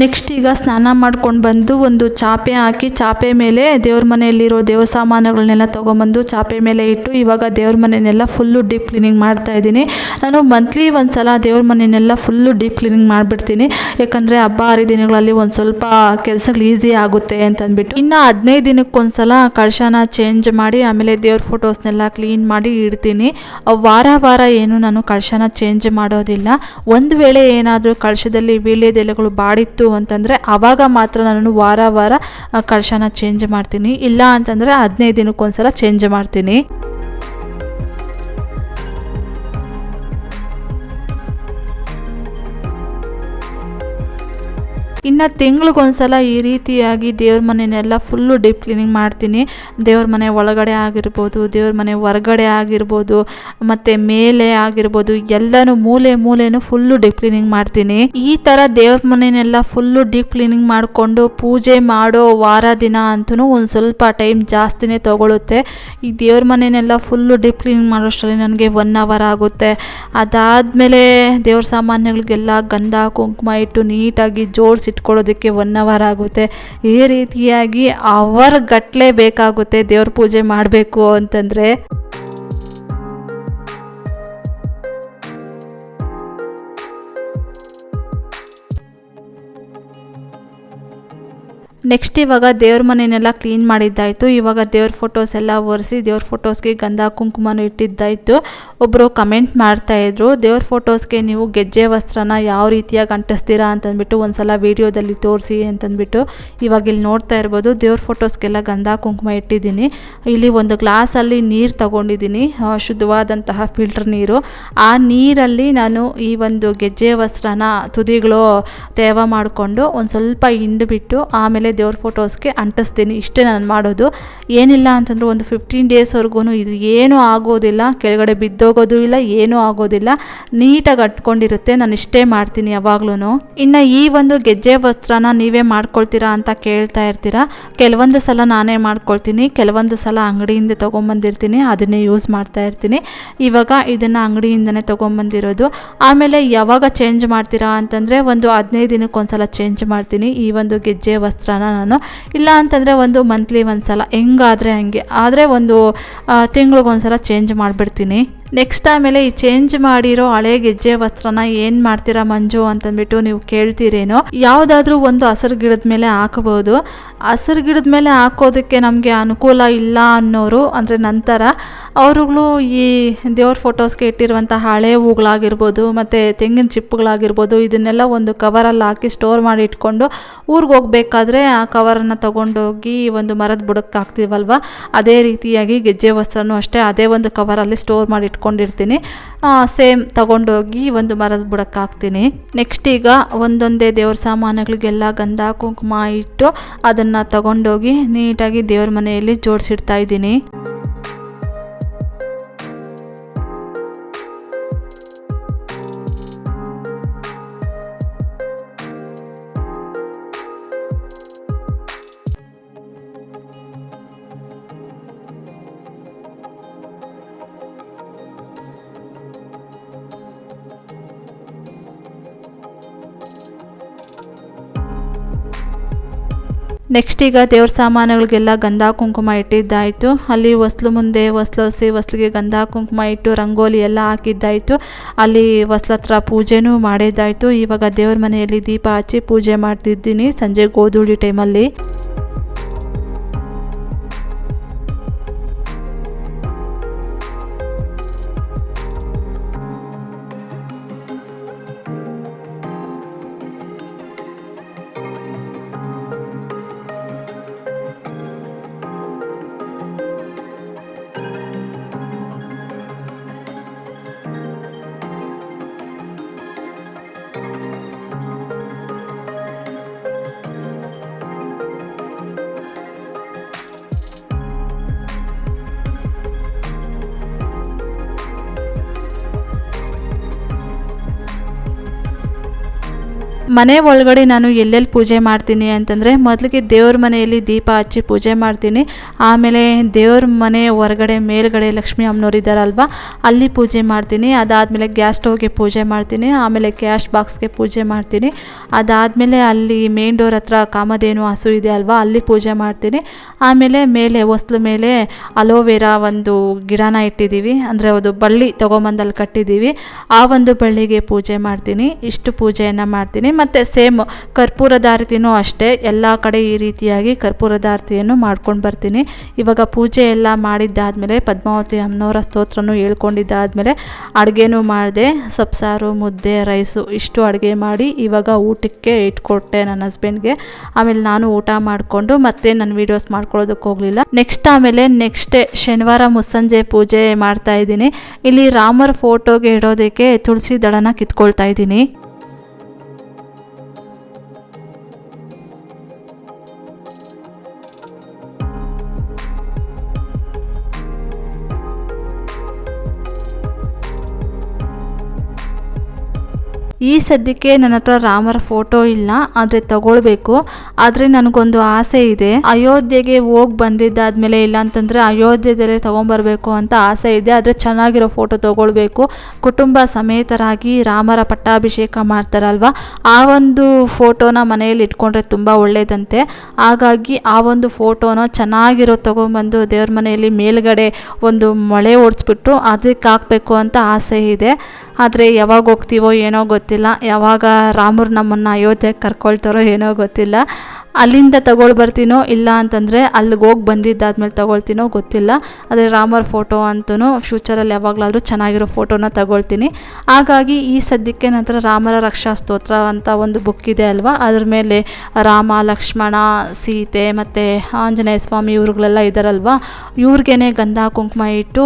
Speaker 1: ನೆಕ್ಸ್ಟ್ ಈಗ ಸ್ನಾನ ಮಾಡ್ಕೊಂಡು ಬಂದು ಒಂದು ಚಾಪೆ ಹಾಕಿ, ಚಾಪೆ ಮೇಲೆ ದೇವ್ರ ಮನೆಯಲ್ಲಿರೋ ದೇವ ಸಾಮಾನುಗಳನ್ನೆಲ್ಲ ತೊಗೊಂಬಂದು ಚಾಪೆ ಮೇಲೆ ಇಟ್ಟು ಇವಾಗ ದೇವ್ರ ಮನೆಯನ್ನೆಲ್ಲ ಫುಲ್ಲು ಡೀಪ್ ಕ್ಲೀನಿಂಗ್ ಮಾಡ್ತಾ ಇದ್ದೀನಿ. ನಾನು ಮಂತ್ಲಿ ಒಂದು ಸಲ ದೇವ್ರ ಮನೆಯನ್ನೆಲ್ಲ ಫುಲ್ಲು ಡೀಪ್ ಕ್ಲೀನಿಂಗ್ ಮಾಡಿಬಿಡ್ತೀನಿ. ಯಾಕಂದರೆ ಹಬ್ಬ ಹರಿದಿನಗಳಲ್ಲಿ ಒಂದು ಸ್ವಲ್ಪ ಕೆಲಸಗಳು ಈಸಿ ಆಗುತ್ತೆ ಅಂತಂದ್ಬಿಟ್ಟು. ಇನ್ನು ಹದಿನೈದು ದಿನಕ್ಕೊಂದ್ಸಲ ಕಳಶನ ಚೇಂಜ್ ಮಾಡಿ, ಆಮೇಲೆ ದೇವ್ರ ಫೋಟೋಸ್ನೆಲ್ಲ ಕ್ಲೀನ್ ಮಾಡಿ ಇಡ್ತೀನಿ. ವಾರ ವಾರ ಏನು ನಾನು ಕಳಶನ ಚೇಂಜ್ ಮಾಡೋದಿಲ್ಲ. ಒಂದು ವೇಳೆ ಏನಾದರೂ ಕಳಶದಲ್ಲಿ ವೀಳ್ಯದೆಲೆಗಳು ಬಾಡಿತ್ತು ಅಂತಂದರೆ ಆವಾಗ ಮಾತ್ರ ನಾನು ವಾರ ವಾರ ಕಳಶನ ಚೇಂಜ್ ಮಾಡ್ತೀನಿ. ಇಲ್ಲ ಅಂತಂದರೆ ಹದಿನೈದು ದಿನಕ್ಕೊಂದ್ಸಲ ಚೇಂಜ್ ಮಾಡ್ತೀನಿ. ಇನ್ನು ತಿಂಗ್ಳಿಗೊಂದ್ಸಲ ಈ ರೀತಿಯಾಗಿ ದೇವ್ರ ಮನೆಯನ್ನೆಲ್ಲ ಫುಲ್ಲು ಡೀಪ್ ಕ್ಲೀನಿಂಗ್ ಮಾಡ್ತೀನಿ. ದೇವ್ರ ಮನೆ ಒಳಗಡೆ ಆಗಿರ್ಬೋದು, ದೇವ್ರ ಮನೆ ಹೊರಗಡೆ ಆಗಿರ್ಬೋದು, ಮತ್ತು ಮೇಲೆ ಆಗಿರ್ಬೋದು, ಎಲ್ಲನೂ ಮೂಲೆ ಮೂಲೆನೂ ಫುಲ್ಲು ಡೀಪ್ ಕ್ಲೀನಿಂಗ್ ಮಾಡ್ತೀನಿ. ಈ ಥರ ದೇವ್ರ ಮನೆಯನ್ನೆಲ್ಲ ಫುಲ್ಲು ಡೀಪ್ ಕ್ಲೀನಿಂಗ್ ಮಾಡಿಕೊಂಡು ಪೂಜೆ ಮಾಡೋ ವಾರ ದಿನ ಅಂತೂ ಒಂದು ಸ್ವಲ್ಪ ಟೈಮ್ ಜಾಸ್ತಿನೇ ತೊಗೊಳುತ್ತೆ. ಈ ದೇವ್ರ ಮನೆಯನ್ನೆಲ್ಲ ಫುಲ್ಲು ಡೀಪ್ ಕ್ಲೀನಿಂಗ್ ಮಾಡೋಷ್ಟರಲ್ಲಿ ನನಗೆ ಒನ್ ಅವರ್ ಆಗುತ್ತೆ. ಅದಾದಮೇಲೆ ದೇವ್ರ ಸಾಮಾನ್ಯಗಳಿಗೆಲ್ಲ ಗಂಧ, ಕುಂಕುಮ ಇಟ್ಟು ನೀಟಾಗಿ ಜೋಡಿಸಿ ಇಟ್ಕೊಳ್ಳೋದಕ್ಕೆ ಒನ್ ಅವರ್ ಆಗುತ್ತೆ. ಈ ರೀತಿಯಾಗಿ ಅವರ್ ಗಟ್ಟಲೆ ಬೇಕಾಗುತ್ತೆ ದೇವ್ರ ಪೂಜೆ ಮಾಡಬೇಕು ಅಂತಂದರೆ. ನೆಕ್ಸ್ಟ್ ಇವಾಗ ದೇವ್ರ ಮನೆಯನ್ನೆಲ್ಲ ಕ್ಲೀನ್ ಮಾಡಿದ್ದಾಯಿತು. ಇವಾಗ ದೇವ್ರ ಫೋಟೋಸ್ ಎಲ್ಲ ಒರೆಸಿ ದೇವ್ರ ಫೋಟೋಸ್ಗೆ ಗಂಧ ಕುಂಕುಮನ ಇಟ್ಟಿದ್ದಾಯಿತು. ಒಬ್ಬರು ಕಮೆಂಟ್ ಮಾಡ್ತಾಯಿದ್ರು ದೇವ್ರ ಫೋಟೋಸ್ಗೆ ನೀವು ಗೆಜ್ಜೆ ವಸ್ತ್ರನ ಯಾವ ರೀತಿಯಾಗಿ ಅಂಟಿಸ್ತೀರಾ? ಅಂತಂದ್ಬಿಟ್ಟು ಒಂದ್ಸಲ ವೀಡಿಯೋದಲ್ಲಿ ತೋರಿಸಿ ಅಂತಂದ್ಬಿಟ್ಟು ಇವಾಗ ಇಲ್ಲಿ ನೋಡ್ತಾ ಇರ್ಬೋದು. ದೇವ್ರ ಫೋಟೋಸ್ಗೆಲ್ಲ ಗಂಧ ಕುಂಕುಮ ಇಟ್ಟಿದ್ದೀನಿ. ಇಲ್ಲಿ ಒಂದು ಗ್ಲಾಸಲ್ಲಿ ನೀರು ತಗೊಂಡಿದ್ದೀನಿ. ಶುದ್ಧವಾದಂತಹ ಫಿಲ್ಟರ್ ನೀರು. ಆ ನೀರಲ್ಲಿ ನಾನು ಈ ಒಂದು ಗೆಜ್ಜೆ ವಸ್ತ್ರನ ತುದಿಗಳು ತೇವ ಮಾಡಿಕೊಂಡು ಒಂದು ಸ್ವಲ್ಪ ಹಿಂಡ್ಬಿಟ್ಟು ಆಮೇಲೆ ದೇವ್ರ ಫೋಟೋಸ್ಗೆ ಅಂಟಿಸ್ತೀನಿ. ಇಷ್ಟೇ ನಾನು ಮಾಡೋದು. ಏನಿಲ್ಲ ಅಂತಂದ್ರೆ ಒಂದು ಫಿಫ್ಟೀನ್ ಡೇಸ್ವರೆಗೂ ಇದು ಏನೂ ಆಗೋದಿಲ್ಲ. ಕೆಳಗಡೆ ಬಿದ್ದೋಗೋದು ಇಲ್ಲ, ಏನೂ ಆಗೋದಿಲ್ಲ. ನೀಟಾಗಿ ಅಂಟ್ಕೊಂಡಿರುತ್ತೆ. ನಾನು ಇಷ್ಟೇ ಮಾಡ್ತೀನಿ ಯಾವಾಗ್ಲೂ ಇನ್ನು ಈ ಒಂದು ಗೆಜ್ಜೆ ವಸ್ತ್ರನ ನೀವೇ ಮಾಡ್ಕೊಳ್ತೀರಾ ಅಂತ ಕೇಳ್ತಾ ಇರ್ತೀರಾ? ಕೆಲವೊಂದು ಸಲ ನಾನೇ ಮಾಡ್ಕೊಳ್ತೀನಿ. ಕೆಲವೊಂದು ಸಲ ಅಂಗಡಿಯಿಂದ ತೊಗೊಂಬಂದಿರ್ತೀನಿ. ಅದನ್ನೇ ಯೂಸ್ ಮಾಡ್ತಾ ಇರ್ತೀನಿ. ಇವಾಗ ಇದನ್ನು ಅಂಗಡಿಯಿಂದನೇ ತೊಗೊಂಬಂದಿರೋದು. ಆಮೇಲೆ ಯಾವಾಗ ಚೇಂಜ್ ಮಾಡ್ತೀರಾ ಅಂತಂದರೆ ಒಂದು ಹದಿನೈದು ದಿನಕ್ಕೊಂದ್ಸಲ ಚೇಂಜ್ ಮಾಡ್ತೀನಿ. ಈ ಒಂದು ಗೆಜ್ಜೆ ವಸ್ತ್ರನ ನಾನು ಇಲ್ಲ ಅಂತಂದರೆ ಒಂದು ಮಂತ್ಲಿ ಒಂದು ಸಲ ಹೆಂಗಾದರೆ ಹಂಗೆ? ಆದರೆ ಒಂದು ತಿಂಗಳಿಗೊಂದ್ಸಲ ಚೇಂಜ್ ಮಾಡಿಬಿಡ್ತೀನಿ. ನೆಕ್ಸ್ಟ್ ಆಮೇಲೆ ಈ ಚೇಂಜ್ ಮಾಡಿರೋ ಹಳೆ ಗೆಜ್ಜೆ ವಸ್ತ್ರನ ಏನು ಮಾಡ್ತೀರಾ ಮಂಜು ಅಂತಂದ್ಬಿಟ್ಟು ನೀವು ಕೇಳ್ತೀರೇನೋ, ಯಾವುದಾದ್ರೂ ಒಂದು ಹಸಿರು ಗಿಡದ ಮೇಲೆ ಹಾಕಬಹುದು ಹಸಿರು ಗಿಡದ ಮೇಲೆ ಹಾಕೋದಕ್ಕೆ ನಮಗೆ ಅನುಕೂಲ ಇಲ್ಲ ಅನ್ನೋರು ಅಂದರೆ ನಂತರ ಅವರುಗಳು ಈ ದೇವ್ರ ಫೋಟೋಸ್ಗೆ ಇಟ್ಟಿರುವಂಥ ಹಳೆ ಹೂಗಳಾಗಿರ್ಬೋದು, ಮತ್ತು ತೆಂಗಿನ ಚಿಪ್ಪುಗಳಾಗಿರ್ಬೋದು, ಇದನ್ನೆಲ್ಲ ಒಂದು ಕವರಲ್ಲಿ ಹಾಕಿ ಸ್ಟೋರ್ ಮಾಡಿ ಇಟ್ಕೊಂಡು ಊರಿಗೆ ಹೋಗ್ಬೇಕಾದ್ರೆ ಆ ಕವರನ್ನು ತೊಗೊಂಡೋಗಿ ಒಂದು ಮರದ ಬುಡಕ್ಕೆ ಹಾಕ್ತೀವಲ್ವ? ಅದೇ ರೀತಿಯಾಗಿ ಗೆಜ್ಜೆ ವಸ್ತ್ರನೂ ಅಷ್ಟೇ, ಅದೇ ಒಂದು ಕವರಲ್ಲಿ ಸ್ಟೋರ್ ಮಾಡಿ ಇಟ್ಕೊಂಡಿರ್ತೀನಿ ಸೇಮ್ ತಗೊಂಡೋಗಿ ಒಂದು ಮರದ ಬುಡಕ್ಕೆ ಹಾಕ್ತೀನಿ. ನೆಕ್ಸ್ಟ್ ಈಗ ಒಂದೊಂದೇ ದೇವ್ರ ಸಾಮಾನುಗಳಿಗೆಲ್ಲ ಗಂಧ, ಕುಂಕುಮ ಇಟ್ಟು ಅದನ್ನು ತಗೊಂಡೋಗಿ ನೀಟಾಗಿ ದೇವ್ರ ಮನೆಯಲ್ಲಿ ಜೋಡಿಸಿಡ್ತಾ ಇದ್ದೀನಿ. ನೆಕ್ಸ್ಟ್ ಈಗ ದೇವ್ರ ಸಾಮಾನುಗಳಿಗೆಲ್ಲ ಗಂಧ ಕುಂಕುಮ ಇಟ್ಟಿದ್ದಾಯಿತು. ಅಲ್ಲಿ ಹೊಸ್ಲು ಮುಂದೆ ಹೊಸ್ಲೋಸಿ ಹೊಸ್ಲಿಗೆ ಗಂಧ ಕುಂಕುಮ ಇಟ್ಟು ರಂಗೋಲಿ ಎಲ್ಲ ಹಾಕಿದ್ದಾಯಿತು. ಅಲ್ಲಿ ಹತ್ರ ಪೂಜೆನೂ ಮಾಡಿದ್ದಾಯಿತು. ಇವಾಗ ದೇವ್ರ ಮನೆಯಲ್ಲಿ ದೀಪ ಹಚ್ಚಿ ಪೂಜೆ ಮಾಡ್ತಿದ್ದೀನಿ. ಸಂಜೆ ಗೋಧೂಳಿ ಟೈಮಲ್ಲಿ ಮನೆ ಒಳಗಡೆ ನಾನು ಎಲ್ಲೆಲ್ಲಿ ಪೂಜೆ ಮಾಡ್ತೀನಿ ಅಂತಂದರೆ ಮೊದಲಿಗೆ ದೇವ್ರ ಮನೆಯಲ್ಲಿ ದೀಪ ಹಚ್ಚಿ ಪೂಜೆ ಮಾಡ್ತೀನಿ. ಆಮೇಲೆ ದೇವ್ರ ಮನೆ ಹೊರಗಡೆ ಮೇಲ್ಗಡೆ ಲಕ್ಷ್ಮೀ ಅಮ್ಮನವ್ರು ಇದ್ದಾರಲ್ವ, ಅಲ್ಲಿ ಪೂಜೆ ಮಾಡ್ತೀನಿ. ಅದಾದಮೇಲೆ ಗ್ಯಾಸ್ ಸ್ಟವ್ಗೆ ಪೂಜೆ ಮಾಡ್ತೀನಿ. ಆಮೇಲೆ ಕ್ಯಾಶ್ ಬಾಕ್ಸ್ಗೆ ಪೂಜೆ ಮಾಡ್ತೀನಿ. ಅದಾದಮೇಲೆ ಅಲ್ಲಿ ಮೇನ್ ಡೋರ್ ಹತ್ರ ಕಾಮಧೇನು ಹಸು ಇದೆ ಅಲ್ವಾ, ಅಲ್ಲಿ ಪೂಜೆ ಮಾಡ್ತೀನಿ. ಆಮೇಲೆ ಮೇಲೆ ಹೊಸ್ಲು ಮೇಲೆ ಅಲೋವೆರಾ ಒಂದು ಗಿಡನ ಇಟ್ಟಿದ್ದೀವಿ. ಅಂದರೆ ಅದು ಬಳ್ಳಿ ತೊಗೊಂಬಂದಲ್ಲಿ ಕಟ್ಟಿದ್ದೀವಿ. ಆ ಒಂದು ಬಳ್ಳಿಗೆ ಪೂಜೆ ಮಾಡ್ತೀನಿ. ಇಷ್ಟು ಪೂಜೆಯನ್ನು ಮಾಡ್ತೀನಿ. ಮತ್ತು ಸೇಮ್ ಕರ್ಪೂರದಾರತಿನೂ ಅಷ್ಟೇ. ಎಲ್ಲ ಕಡೆ ಈ ರೀತಿಯಾಗಿ ಕರ್ಪೂರದಾರತಿಯನ್ನು ಮಾಡ್ಕೊಂಡು ಬರ್ತೀನಿ. ಇವಾಗ ಪೂಜೆ ಎಲ್ಲ ಮಾಡಿದ್ದಾದಮೇಲೆ, ಪದ್ಮಾವತಿ ಅಮ್ಮನವರ ಸ್ತೋತ್ರನೂ ಹೇಳ್ಕೊಂಡಿದ್ದಾದಮೇಲೆ ಅಡುಗೆನೂ ಮಾಡಿದೆ. ಸೊಪ್ಸಾರು, ಮುದ್ದೆ, ರೈಸು ಇಷ್ಟು ಅಡುಗೆ ಮಾಡಿ ಇವಾಗ ಊಟಕ್ಕೆ ಇಟ್ಕೊಟ್ಟೆ ನನ್ನ ಹಸ್ಬೆಂಡ್ಗೆ ಆಮೇಲೆ ನಾನು ಊಟ ಮಾಡಿಕೊಂಡು ಮತ್ತೆ ನನ್ನ ವೀಡಿಯೋಸ್ ಮಾಡ್ಕೊಳ್ಳೋದಕ್ಕೆ ಹೋಗಲಿಲ್ಲ. ನೆಕ್ಸ್ಟ್ ಆಮೇಲೆ ನೆಕ್ಸ್ಟ್ ಶನಿವಾರ ಮುಸ್ಸಂಜೆ ಪೂಜೆ ಮಾಡ್ತಾ ಇದ್ದೀನಿ. ಇಲ್ಲಿ ರಾಮರ ಫೋಟೋಗೆ ಇಡೋದಕ್ಕೆ ತುಳಸಿ ದಳನ ಕಿತ್ಕೊಳ್ತಾ ಇದ್ದೀನಿ. ಈ ಸದ್ಯಕ್ಕೆ ನನ್ನ ಹತ್ರ ರಾಮರ ಫೋಟೋ ಇಲ್ಲ, ಆದರೆ ತಗೊಳ್ಬೇಕು. ಆದರೆ ನನಗೊಂದು ಆಸೆ ಇದೆ. ಅಯೋಧ್ಯೆಗೆ ಹೋಗಿ ಬಂದಿದ್ದಾದ್ಮೇಲೆ ಇಲ್ಲ ಅಂತಂದರೆ ಅಯೋಧ್ಯೆದಲ್ಲೇ ತೊಗೊಂಬರ್ಬೇಕು ಅಂತ ಆಸೆ ಇದೆ. ಆದರೆ ಚೆನ್ನಾಗಿರೋ ಫೋಟೋ ತಗೊಳ್ಬೇಕು. ಕುಟುಂಬ ಸಮೇತರಾಗಿ ರಾಮರ ಪಟ್ಟಾಭಿಷೇಕ ಮಾಡ್ತಾರಲ್ವ? ಆ ಒಂದು ಫೋಟೋನ ಮನೆಯಲ್ಲಿ ಇಟ್ಕೊಂಡ್ರೆ ತುಂಬ ಒಳ್ಳೆಯದಂತೆ ಹಾಗಾಗಿ ಆ ಒಂದು ಫೋಟೋನ ಚೆನ್ನಾಗಿರೋ ತೊಗೊಂಬಂದು ದೇವ್ರ ಮನೆಯಲ್ಲಿ ಮೇಲ್ಗಡೆ ಒಂದು ಮೊಳೆ ಓಡಿಸ್ಬಿಟ್ಟು ಅದಕ್ಕೆ ಹಾಕಬೇಕು ಅಂತ ಆಸೆ ಇದೆ. ಆದರೆ ಯಾವಾಗ ಹೋಗ್ತೀವೋ ಏನೋ ಗೊತ್ತಿಲ್ಲ. ಯಾವಾಗ ರಾಮರು ನಮ್ಮನ್ನು ಅಯೋಧ್ಯೆಗೆ ಕರ್ಕೊಳ್ತಾರೋ ಏನೋ ಗೊತ್ತಿಲ್ಲ. ಅಲ್ಲಿಂದ ತಗೊಳ್ ಬರ್ತೀನೋ ಇಲ್ಲ ಅಂತಂದರೆ ಅಲ್ಲಿಗೆ ಹೋಗಿ ಬಂದಿದ್ದಾದ್ಮೇಲೆ ತಗೊಳ್ತೀನೋ ಗೊತ್ತಿಲ್ಲ. ಆದರೆ ರಾಮರ ಫೋಟೋ ಅಂತೂ ಫ್ಯೂಚರಲ್ಲಿ ಯಾವಾಗಲಾದರೂ ಚೆನ್ನಾಗಿರೋ ಫೋಟೋನ ತಗೊಳ್ತೀನಿ. ಹಾಗಾಗಿ ಈ ಸದ್ಯಕ್ಕೆ ನಂತರ ರಾಮರ ರಕ್ಷಾ ಸ್ತೋತ್ರ ಅಂತ ಒಂದು ಬುಕ್ ಇದೆ ಅಲ್ವಾ? ಅದ್ರ ಮೇಲೆ ರಾಮ, ಲಕ್ಷ್ಮಣ, ಸೀತೆ ಮತ್ತು ಆಂಜನೇಯ ಸ್ವಾಮಿ ಇವ್ರುಗಳೆಲ್ಲ ಇದ್ದಾರಲ್ವಾ ಇವ್ರಿಗೇನೆ ಗಂಧ, ಕುಂಕುಮ ಇಟ್ಟು,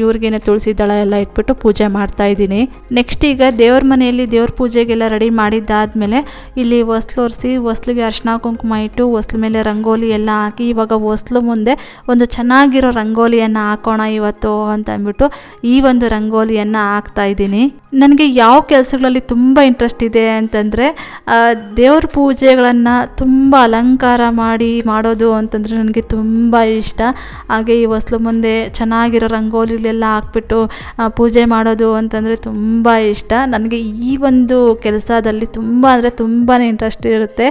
Speaker 1: ಇವ್ರಿಗೇನೆ ತುಳಸಿ ದಳ ಎಲ್ಲ ಇಟ್ಬಿಟ್ಟು ಪೂಜೆ ಮಾಡ್ತಾ ಇದ್ದೀನಿ. ನೆಕ್ಸ್ಟ್ ಈಗ ದೇವ್ರ ಮನೆಯಲ್ಲಿ ದೇವ್ರ ಪೂಜೆಗೆಲ್ಲ ರೆಡಿ ಮಾಡಿದ್ದಾದ್ಮೇಲೆ ಇಲ್ಲಿ ಹೊಸ್ಲೊರೆಸಿ, ಹೊಸ್ಲಿಗೆ ಅರ್ಶಿನ, ಕುಂಕುಮ ಇಟ್ಟು ಹೊಸ್ಲು ಮೇಲೆ ರಂಗೋಲಿ ಎಲ್ಲ ಹಾಕಿ ಇವಾಗ ಹೊಸ್ಲು ಮುಂದೆ ಒಂದು ಚೆನ್ನಾಗಿರೋ ರಂಗೋಲಿಯನ್ನು ಹಾಕೋಣ ಇವತ್ತು ಅಂತ ಅಂದ್ಬಿಟ್ಟು ಈ ಒಂದು ರಂಗೋಲಿಯನ್ನು ಹಾಕ್ತಾ ಇದ್ದೀನಿ. ನನಗೆ ಯಾವ ಕೆಲಸಗಳಲ್ಲಿ ತುಂಬ ಇಂಟ್ರೆಸ್ಟ್ ಇದೆ ಅಂತಂದರೆ ದೇವ್ರ ಪೂಜೆಗಳನ್ನು ತುಂಬ ಅಲಂಕಾರ ಮಾಡಿ ಮಾಡೋದು ಅಂತಂದರೆ ನನಗೆ ತುಂಬ ಇಷ್ಟ. ಹಾಗೆ ಈ ಹೊಸ್ಲು ಮುಂದೆ ಚೆನ್ನಾಗಿರೋ ರಂಗೋಲಿಗಳೆಲ್ಲ ಹಾಕ್ಬಿಟ್ಟು ಪೂಜೆ ಮಾಡೋದು ಅಂತಂದರೆ ತುಂಬ ಇಷ್ಟ. ನನಗೆ ಈ ಒಂದು ಕೆಲಸದಲ್ಲಿ ತುಂಬ ಅಂದರೆ ತುಂಬಾ ಇಂಟ್ರೆಸ್ಟ್ ಇರುತ್ತೆ.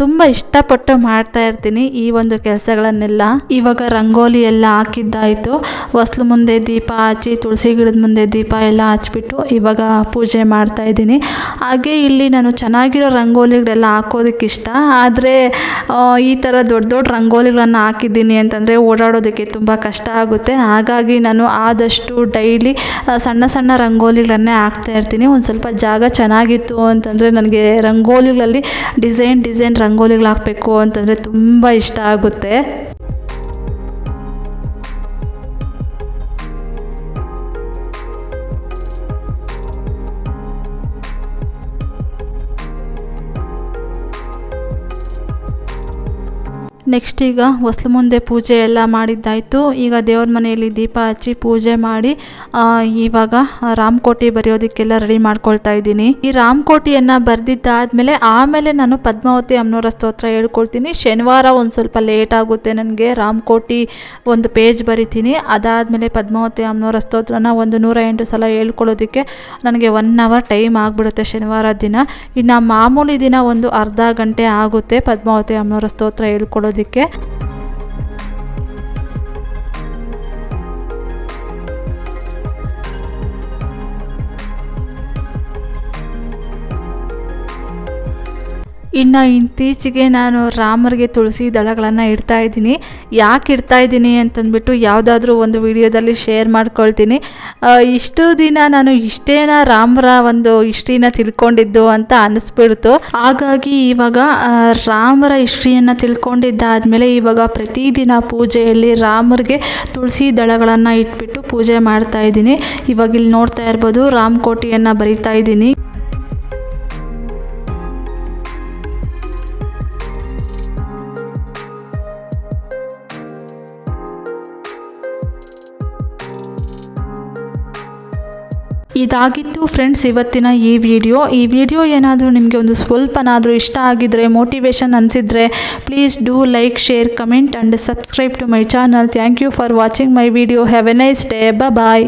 Speaker 1: ತುಂಬ ಇಷ್ಟಪಟ್ಟು ಮಾಡ್ತಾ ಇರ್ತೀನಿ ಈ ಒಂದು ಕೆಲಸಗಳನ್ನೆಲ್ಲ. ಇವಾಗ ರಂಗೋಲಿ ಎಲ್ಲ ಹಾಕಿದ್ದಾಯಿತು. ಹೊಸ್ಲು ಮುಂದೆ ದೀಪ ಹಚ್ಚಿ, ತುಳಸಿ ಗಿಡದ ಮುಂದೆ ದೀಪ ಎಲ್ಲ ಹಚ್ಬಿಟ್ಟು ಇವಾಗ ಪೂಜೆ ಮಾಡ್ತಾ ಇದ್ದೀನಿ. ಹಾಗೆ ಇಲ್ಲಿ ನಾನು ಚೆನ್ನಾಗಿರೋ ರಂಗೋಲಿಗಳೆಲ್ಲ ಹಾಕೋದಕ್ಕೆ ಇಷ್ಟ. ಆದರೆ ಈ ಥರ ದೊಡ್ಡ ದೊಡ್ಡ ರಂಗೋಲಿಗಳನ್ನು ಹಾಕಿದ್ದೀನಿ ಅಂತಂದರೆ ಓಡಾಡೋದಕ್ಕೆ ತುಂಬ ಕಷ್ಟ ಆಗುತ್ತೆ. ಹಾಗಾಗಿ ನಾನು ಆದಷ್ಟು ಡೈಲಿ ಸಣ್ಣ ಸಣ್ಣ ರಂಗೋಲಿಗಳನ್ನೇ ಹಾಕ್ತಾ ಇರ್ತೀನಿ. ಒಂದು ಸ್ವಲ್ಪ ಜಾಗ ಚೆನ್ನಾಗಿತ್ತು ಅಂತಂದರೆ ನನಗೆ ರಂಗೋಲಿಗಳಲ್ಲಿ ಡಿಸೈನ್ ಡಿಸೈನ್ ರಂಗೋಲಿಗಳು ಹಾಕಬೇಕು ಅಂತಂದರೆ ತುಂಬ ಇಷ್ಟ ಆಗುತ್ತೆ. ನೆಕ್ಸ್ಟ್ ಈಗ ಹೊಸ್ಲು ಮುಂದೆ ಪೂಜೆ ಎಲ್ಲ ಮಾಡಿದ್ದಾಯಿತು. ಈಗ ದೇವ್ರ ಮನೆಯಲ್ಲಿ ದೀಪ ಹಚ್ಚಿ ಪೂಜೆ ಮಾಡಿ ಇವಾಗ ರಾಮಕೋಟಿ ಬರೆಯೋದಕ್ಕೆಲ್ಲ ರೆಡಿ ಮಾಡ್ಕೊಳ್ತಾ ಇದ್ದೀನಿ. ಈ ರಾಮಕೋಟಿಯನ್ನು ಬರೆದಿದ್ದಾದಮೇಲೆ ಆಮೇಲೆ ನಾನು ಪದ್ಮಾವತಿ ಅಮ್ಮನವರ ಸ್ತೋತ್ರ ಹೇಳ್ಕೊಳ್ತೀನಿ. ಶನಿವಾರ ಒಂದು ಸ್ವಲ್ಪ ಲೇಟ್ ಆಗುತ್ತೆ ನನಗೆ. ರಾಮಕೋಟಿ ಒಂದು ಪೇಜ್ ಬರಿತೀನಿ. ಅದಾದಮೇಲೆ ಪದ್ಮಾವತಿ ಅಮ್ಮನವರ ಸ್ತೋತ್ರನ ಒಂದು ನೂರ ಎಂಟು ಸಲ ಹೇಳ್ಕೊಳ್ಳೋದಕ್ಕೆ ನನಗೆ ಒನ್ ಅವರ್ ಟೈಮ್ ಆಗಿಬಿಡುತ್ತೆ ಶನಿವಾರ ದಿನ. ಇನ್ನು ಮಾಮೂಲಿ ದಿನ ಒಂದು ಅರ್ಧ ಗಂಟೆ ಆಗುತ್ತೆ ಪದ್ಮಾವತಿ ಅಮ್ಮನವರ ಸ್ತೋತ್ರ ಹೇಳ್ಕೊಳ್ಳೋದಕ್ಕೆ ಇನ್ನು ಇತ್ತೀಚೆಗೆ ನಾನು ರಾಮರಿಗೆ ತುಳಸಿ ದಳಗಳನ್ನು ಇಡ್ತಾ ಇದ್ದೀನಿ. ಯಾಕೆ ಇಡ್ತಾ ಇದ್ದೀನಿ ಅಂತಂದ್ಬಿಟ್ಟು ಯಾವುದಾದ್ರೂ ಒಂದು ವಿಡಿಯೋದಲ್ಲಿ ಶೇರ್ ಮಾಡ್ಕೊಳ್ತೀನಿ. ಇಷ್ಟು ದಿನ ನಾನು ಇಷ್ಟೇನ ರಾಮರ ಒಂದು ಹಿಸ್ಟ್ರಿನ ತಿಳ್ಕೊಂಡಿದ್ದು ಅಂತ ಅನಿಸ್ಬಿಡ್ತು. ಹಾಗಾಗಿ ಇವಾಗ ರಾಮರ ಹಿಸ್ಟ್ರಿಯನ್ನು ತಿಳ್ಕೊಂಡಿದ್ದಾದಮೇಲೆ ಇವಾಗ ಪ್ರತಿದಿನ ಪೂಜೆಯಲ್ಲಿ ರಾಮರಿಗೆ ತುಳಸಿ ದಳಗಳನ್ನು ಇಟ್ಬಿಟ್ಟು ಪೂಜೆ ಮಾಡ್ತಾ ಇದ್ದೀನಿ. ಇವಾಗ ಇಲ್ಲಿ ನೋಡ್ತಾ ಇರ್ಬೋದು, ರಾಮಕೋಟಿಯನ್ನು ಬರಿತಾ ಇದ್ದೀನಿ. ಇದಾಗಿತ್ತು ಫ್ರೆಂಡ್ಸ್, ಇವತ್ತಿನ ಈ ವಿಡಿಯೋ. ಈ ವಿಡಿಯೋ ಏನಾದರೂ ನಿಮಗೆ ಒಂದು ಸ್ವಲ್ಪನಾದರೂ ಇಷ್ಟ ಆಗಿದ್ರೆ motivation ಅನಿಸಿದರೆ please do like share comment and subscribe to my channel thank you for watching my video have a nice day bye